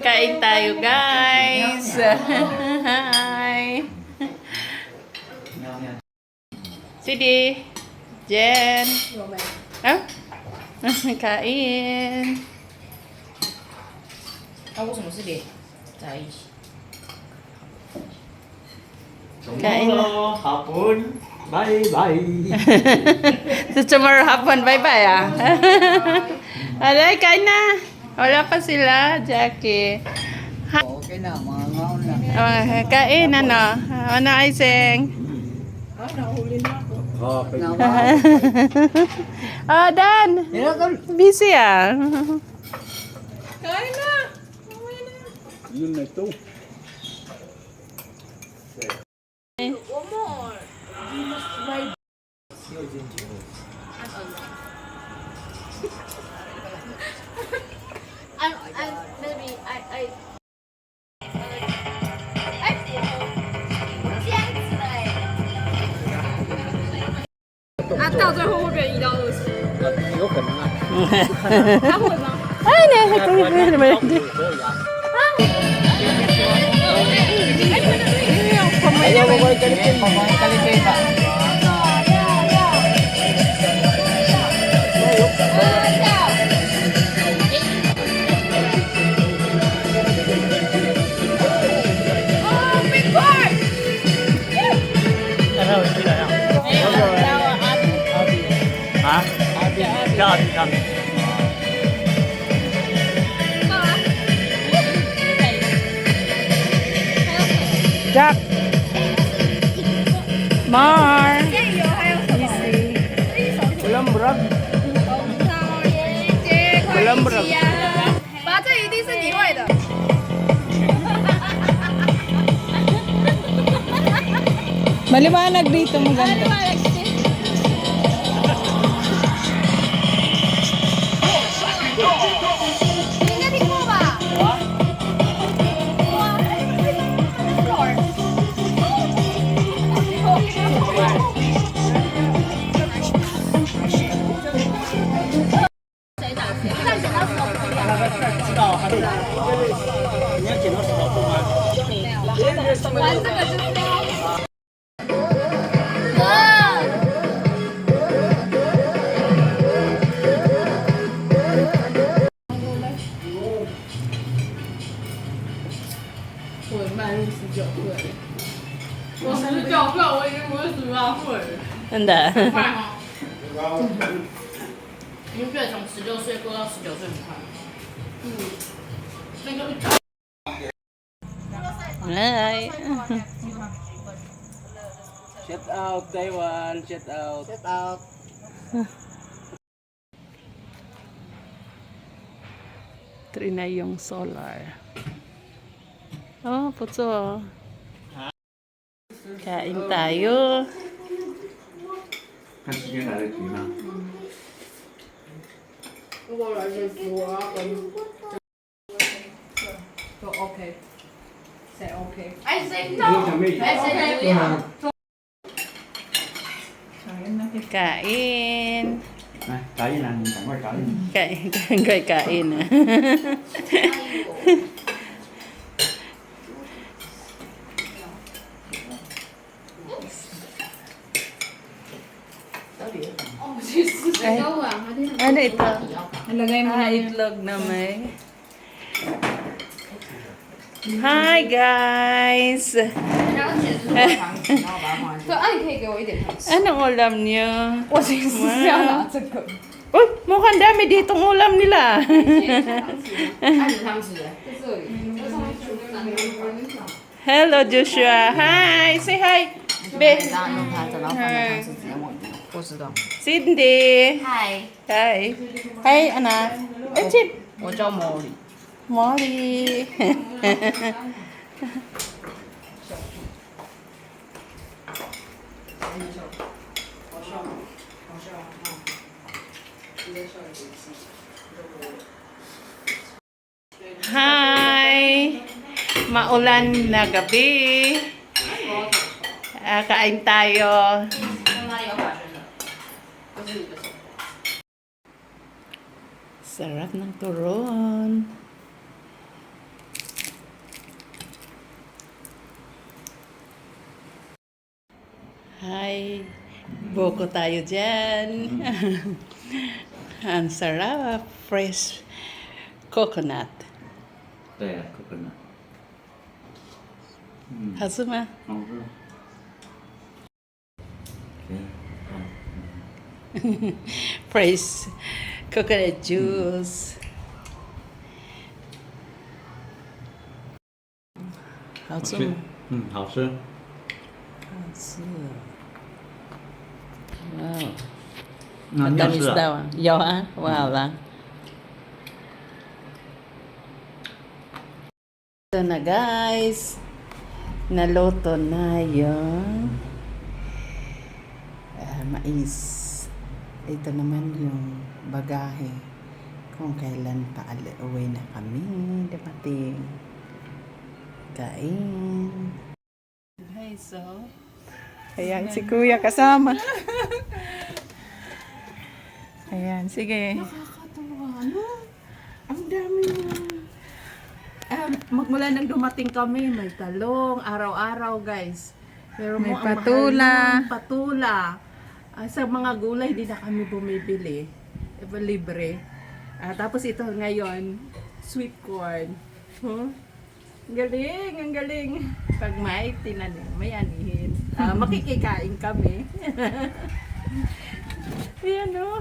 Kain tayo, guys. Hi. Sidi. Jen. ah, Kain. Aku sama Sidi. Cai. Hapon, bye-bye. so tomorrow hapon, bye-bye ya. Alay, kainnya. Wala pa sila, Jackie. Okay na, mga ngaon na. Oh, kain, ano? Ano, Aiseng? Okay. oh, Dan. Tinagal. Busy ah. Yun na ito. I'm, 嗯那到最后会变一到二十有可能啊。嗯他会吗哎你们的队友我们我不会跟你们 Jack. Mar. Ulam berat. 我认不得。爸，这一定是你会的。 Maliwanag dito mo ganda. 玩这个就是要。哥。我十九岁，我已经不是十八岁了，真的。快吗！你们觉得从十六岁过到十九岁很快吗？嗯，那个 Ay. Shout out Taiwan, shout out. Shout out. Try na yung solar. Oh, putso. Kain tayo. Kasi yun na rin So okay. Say okay. I say no. I say no. Kain. Ah, kain na. Kanggoy, kain. Kain, kanggoy, kain. Ay, ano ito? Nalagay mo na itlog na may. Hi guys! 对，啊，你可以给我一点糖吃。 Anong ulam niyo? 我其实是要拿这个。 Uy, mukhang dami ditong ulam nila. 按你汤匙哎。在这里，这上面全部拿给我。 Hello Joshua. Hi, say hi. Be. 然后用它，等到放在汤匙直接往里面。我知道， Cindy. 嗨， Hi. Hi, anak. Eh, Chip. 我叫 Molly。 Molly. Hi! Maulan na gabi. Uh, kain tayo. Sarap ng turon. Hi. Boko tayo dyan. Ang sarap. Fresh coconut. Yeah, coconut. Mm. Hazuma. Okay. Fresh coconut juice. Mm. 好吃吗？嗯，好吃。好吃。Wow. Matamis no, daw. Ah. Yo, ha? Wow, hmm. lang. Ito na, guys. Naloto na yung uh, mais. Ito naman yung bagahe kung kailan pa uwi na kami dapating kain. Okay, so Ayan, si Kuya kasama. Ayan, sige. Ang dami Um, magmula nang dumating kami, may talong, araw-araw guys. Pero May mo, ang mahal patula. patula. Ah, sa mga gulay, di na kami bumibili. Iba libre. Ah, tapos ito ngayon, sweet corn. Huh? Galing, ang galing. Pag may tinanim, may anihin uh, makikikain kami. Ayan o.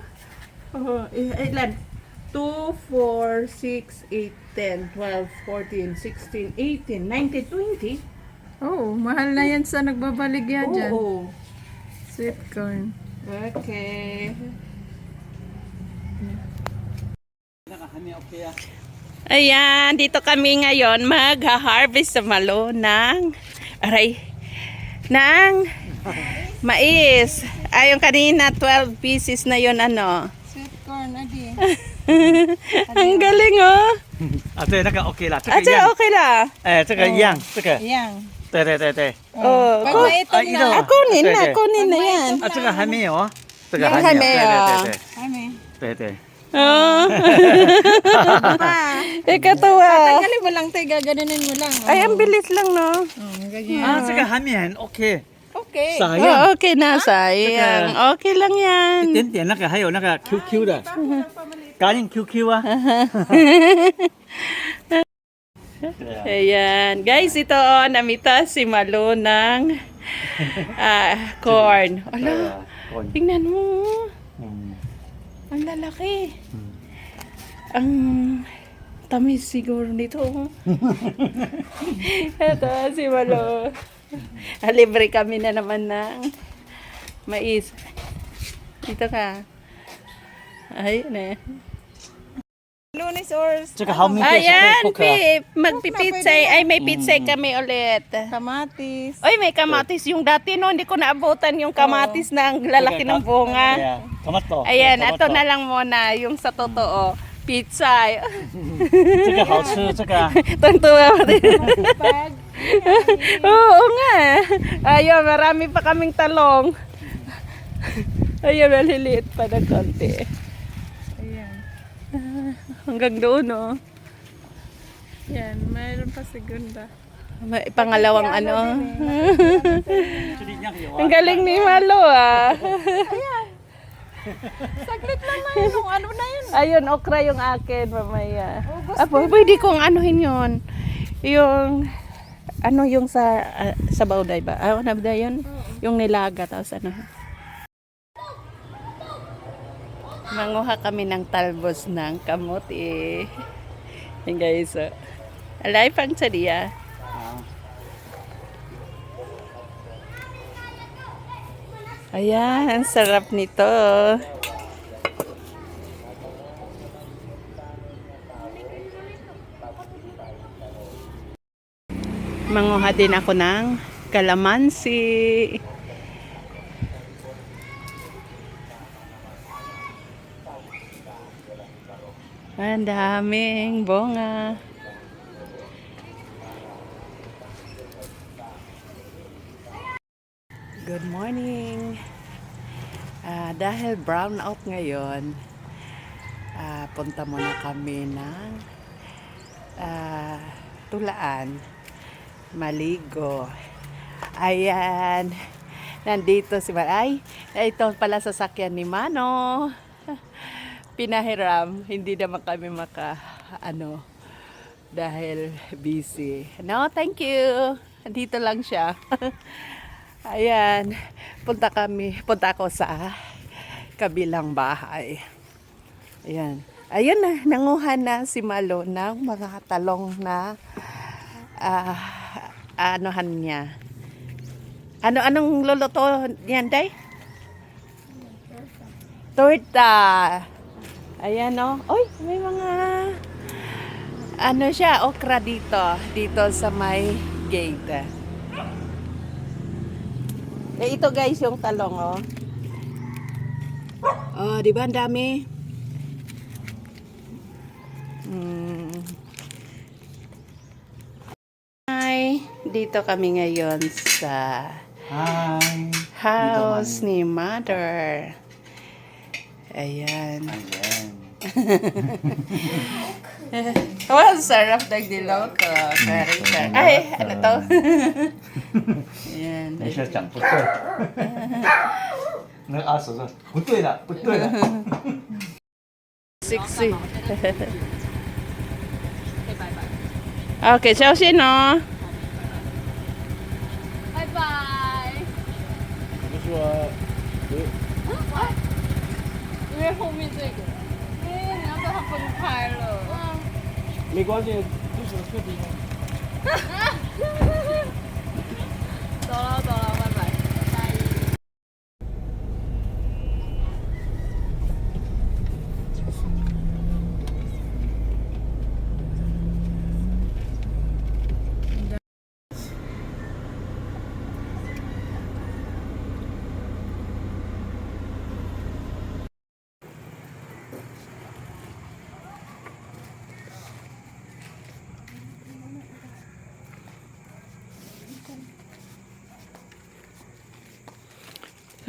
Oh. Ilan? 2, 4, 6, 8, 10, 12, 14, 16, 18, 19, 20. Oh, mahal na yan sa nagbabaligya oh, dyan. Oo. Sweet corn. Okay. Ayan, dito kami ngayon magha-harvest sa malo ng aray, ng mais. Ay, yung kanina, 12 pieces na yon ano. Sweet corn, adi. Ang galing, oh. Ah, Ate, naka okay la. Ate, ah, okay la. Eh, tsaka oh. yang. Tsaka. Yang. Te, te, te, te. Oh, Pag maitom na. Ah, kunin na, kunin na yan. At tsaka hami, oh. Tsaka hami. Hami. Hami. Te, te. Oh. Oo. Oh. Ikatuwa. Tatanggalin mo lang, te. Gaganunin mo lang. Ay, oh. ang bilis lang, no? Oh, ganyan. 아, 제가 하면 오케이. Okay. Oh, 사연. okay na, ah? sayang. Okay lang yan. 땐때 나가 하요 나가 QQ다. 가린 QQ와. Ayan. Guys, ito oh, namita si Malo ng ah, corn. Ala, tingnan mo. 嗯，Ang lalaki. Ang tamis siguro nito. ito, si Malo. Ah, Libre kami na naman ng mais. Dito ka. Ayun eh. Lunes or... Tsaka how many Ayan, pip, magpipitsay. Eh. Ay, may pizza pitsay kami ulit. Kamatis. Oy, may kamatis. Yung dati no, hindi ko naabutan yung kamatis na ang lalaki ng bunga. Kamato. Ayan, ato na lang muna, yung sa totoo. Pitsay. Tsaka how to, tsaka... Tuntua mo din. Oo nga. Ayun, marami pa kaming talong. Ayun, maliliit pa na konti. Hanggang doon, oh. Yan, mayroon pa segunda. May pangalawang ano. Ang galing ni Malo, ah. Ayan. Saglit lang na yun. Ano na yun? Ayun, okra yung akin mamaya. August Apo, pwede kong anuhin yun. Yung, ano yung sa, uh, sa bauday ba? Ah, ano ba yun? Yung nilaga, tapos ano. Manguha kami ng talbos ng kamote. Yan guys, oh. Alay pang sariya. Ayan, ang sarap nito. Manguha din ako ng kalamansi. Ang daming bunga. Good morning. Ah, dahil brown out ngayon, ah, punta muna kami ng ah, tulaan. Maligo. Ayan. Nandito si Maray. Ito pala sasakyan ni Mano. Pinahiram. Hindi naman kami maka, ano, dahil busy. No, thank you. Dito lang siya. Ayan. Punta kami, punta ako sa kabilang bahay. Ayan. Ayun na, nanguhan na si Malo ng mga talong na ah, anohan niya. Ano anong luluto niyan, Day? Torta. Ayan o. Oy, may mga ano siya, okra dito. Dito sa may gate. Eh, ito guys, yung talong oh. Oh, di ba ang dami? Hmm. Hi, dito kami ngayon sa Hi. house ni Mother. Ayan. Ayan. Oh, ang sarap ng dilaw ko. Very sarap. Ay, ano to? Ayan. 没事，讲不对。那个阿叔说不对的，不对的。Sexy. okay, 小心哦。拜拜。不是说因为后面这个，哎，你要跟他分开了。没关系，就是特地。走了走了，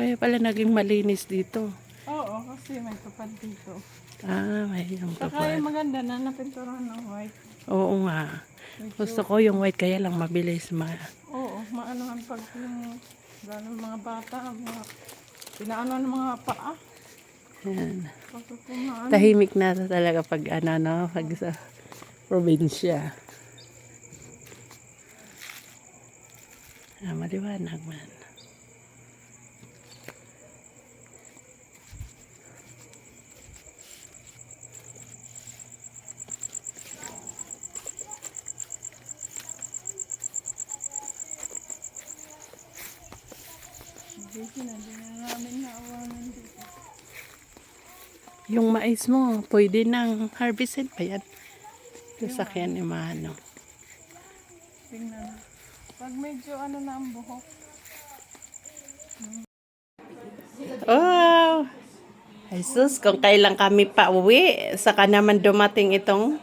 Kaya pala naging malinis dito. Oo, kasi may kapad dito. Ah, may yung Saka kapal. yung maganda na napinturahan ng white. Oo nga. Gusto ko yung white kaya lang mabilis ma. Oo, maanohan pag yung lalo mga bata, mga pinaano ng mga paa. Kumaan. Tahimik na talaga pag ano no, pag sa probinsya. Ah, maliwanag man. Dito na, din na namin naawanan dito. Yung mais mo, pwede nang harvestin pa yan. Sasakyan ni Mano. Tingnan. Pag medyo ano na ang buhok. Wow! Jesus, kung kailan kami pa uwi, saka naman dumating itong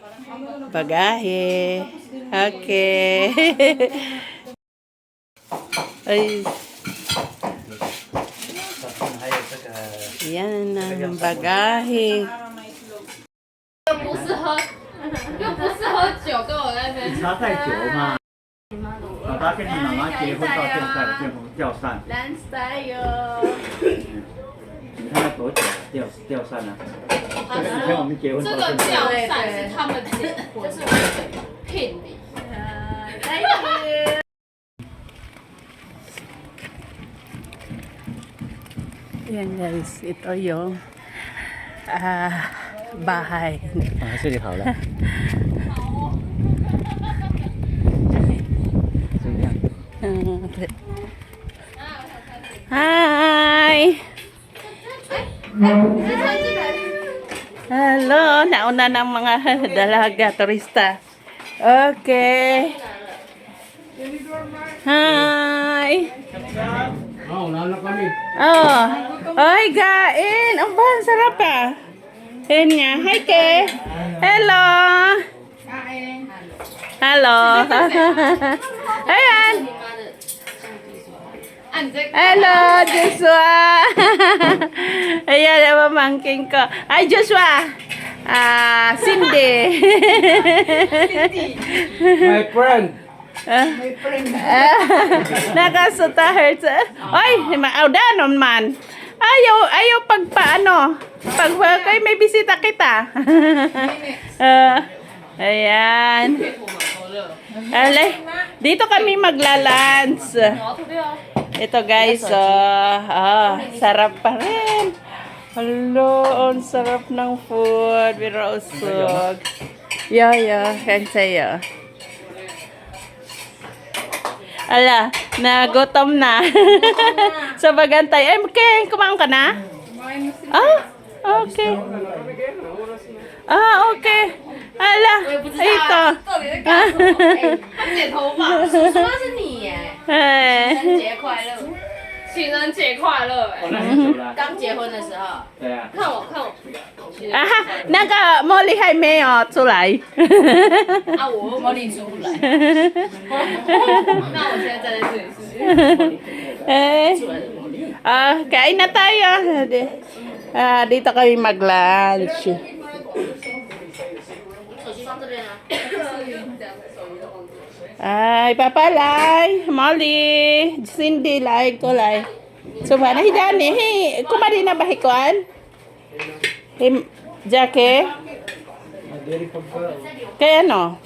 bagahe. Okay. Ay, yan ang bagahe. 不是喝，又不是喝酒，跟我在那边。他带酒嘛。爸爸跟你妈妈结婚到现在，见红掉散， Dance tayo. 你看它多久掉掉散了？这个以前我们结婚这个到现在，吊扇是他们结婚，是聘礼。 Thank you. Yan guys, ito yung ah, bahay. 啊，这里好了。这个样子。 Hi! Hello, nauna ng mga dalaga, turista. Okay. Hi! 好， 拿了 kami. Oh, ay, gain. Ang ba, sarap ah. Yan nga. Hi, Ke. Hello. Hello. Ayan. Hello, Joshua. Ayan, ang pamangking ko. Ay, Joshua. Ah, Cindy. My friend. Ah. Ah, Nakasuta hurts. Ay, mauda naman. Ayaw, ayaw pag paano. Pag kay may bisita kita. Ah, ayan. Alay, dito kami maglalans. Ito guys, ah, ah, sarap pa rin. Hello, ang sarap ng food. Pero usog. Yo, yo, kan sa'yo. Ala, nagutom na. so bagantay. Eh, okay, kumain ka na? Ah, okay. Ah, okay. Ala, ito. Ah, 他剪头发，叔叔那是你耶！ Eh. 情人节快乐，情人节快乐！哎，我来很久了。刚结婚的时候，对啊。看我看我，情人节 Ah, naka Molly hay may oh, tulay. 啊，我茉莉出不来，那我现在站在这里是 eh. Ah, kain na tayo. Ah, dito kami mag-lunch. 手机放这边啊。 Ay, papalay. Molly. Cindy, like ko, like. So, mana hidani. Hey, kumari na bahikuan? Hey, Jackie? Kaya ano?